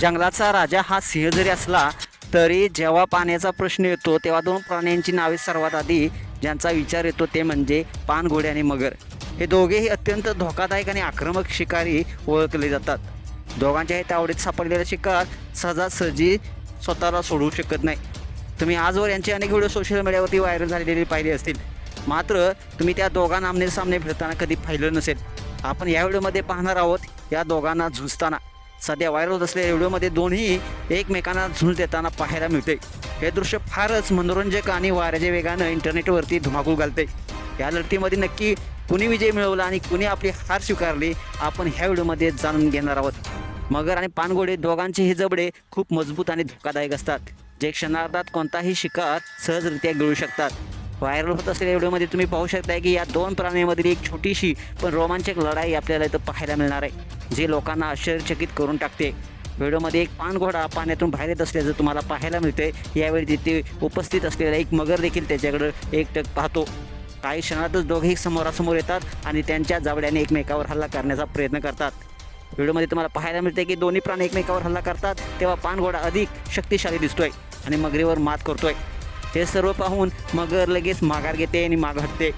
जंगलाचा राजा हा सिंह जरी असला तरी जेव्हा पाण्याचा प्रश्न येतो तेव्हा दोन प्राण्यांची नावे सर्वात आधी ज्यांचा विचार येतो ते म्हणजे पानघोडे आणि मगर. हे दोघेही अत्यंत धोकादायक आणि आक्रमक शिकारी ओळखले जातात. दोघांच्या हे सापडलेला शिकार सहजासहजी स्वतःला सोडवू शकत नाही. तुम्ही आजवर यांचे अनेक व्हिडिओ सोशल मीडियावरती व्हायरल झालेले पाहिले असतील. मात्र तुम्ही त्या दोघांना आमने सामने फिरताना कधी पाहिलं नसेल. आपण या व्हिडिओमध्ये पाहणार आहोत या दोघांना झुंजताना. सध्या व्हायरल होत असलेल्या व्हिडिओमध्ये दोन्ही एकमेकांना झुंज देताना पाहायला मिळते हे दृश्य फारच मनोरंजक आणि वाऱ्याच्या वेगानं इंटरनेटवरती धुमाकूळ घालते या लढतीमध्ये नक्की कुणी विजय मिळवला आणि कुणी आपली हार स्वीकारली आपण ह्या व्हिडिओमध्ये जाणून घेणार आहोत. मगर आणि पानगोडे दोघांचे हे जबडे खूप मजबूत आणि धोकादायक असतात. जे क्षणार्धात कोणताही शिकार सहजरित्या गिळू शकतात. व्हायरल होत असलेल्या व्हिडिओमध्ये तुम्ही पाहू शकताय की या दोन प्राण्यांमधील एक छोटीशी पण रोमांचक लढाई आपल्याला इथं पाहायला मिळणार आहे जे लोकांना आश्चर्यचकित करून टाकते. व्हिडिओमध्ये एक पानघोडा पाण्यातून बाहेर येत असल्याचं तुम्हाला पाहायला मिळते यावेळी तिथे उपस्थित असलेला एक मगर देखील त्याच्याकडं एकटक पाहतो. काही क्षणातच दोघेही समोरासमोर येतात आणि त्यांच्या जावड्याने एकमेकावर हल्ला करण्याचा प्रयत्न करतात. व्हिडिओमध्ये तुम्हाला पाहायला मिळते की दोन्ही प्राणी एकमेकावर हल्ला करतात तेव्हा पानघोडा अधिक शक्तिशाली दिसतोय आणि मगरीवर मात करतोय. हे सर्व पाहून मगर लगेच माघार घेते आणि माग हटते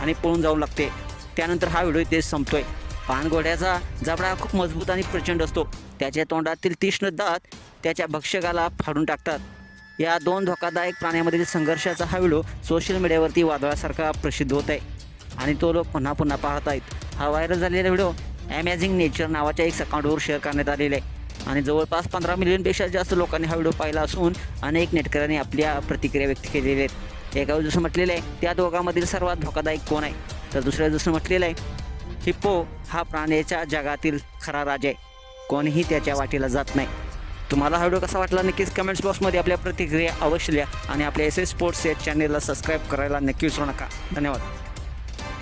आणि पळून जाऊ लागते. त्यानंतर हा व्हिडिओ इथे संपतोय. पानघोड्याचा जबडा खूप मजबूत आणि प्रचंड असतो. त्याच्या तोंडातील तीक्ष्ण दात त्याच्या भक्षकाला फाडून टाकतात. या दोन धोकादायक प्राण्यामधील संघर्षाचा हा व्हिडिओ सोशल मीडियावरती वादळासारखा प्रसिद्ध होत आहे आणि तो लोक पुन्हा पुन्हा पाहत आहेत हा व्हायरल झालेला व्हिडिओ ॲमेझिंग नेचर नावाच्या एक अकाउंटवर शेअर करण्यात आलेला आहे. आणि जवळपास पंधरा मिलियनपेक्षा जास्त लोकांनी हा व्हिडिओ पाहिला असून अनेक नेटकऱ्यांनी आपल्या प्रतिक्रिया व्यक्त केलेल्या आहेत. एका जसं म्हटलेलं आहे त्या दोघांमधील सर्वात धोकादायक कोण आहे? तर दुसऱ्या जसं म्हटलेलं आहे हिप्पो हा प्राण्याच्या जगातील खरा राजा आहे. कोणीही त्याच्या वाटेला जात नाही. तुम्हाला हा व्हिडिओ कसा वाटला नक्कीच कमेंट्स बॉक्समध्ये आपल्या प्रतिक्रिया अवश्य लिहा आणि आपल्या एस एस स्पोर्ट्स या चॅनेलला सबस्क्राईब करायला नक्की विसरू नका. धन्यवाद.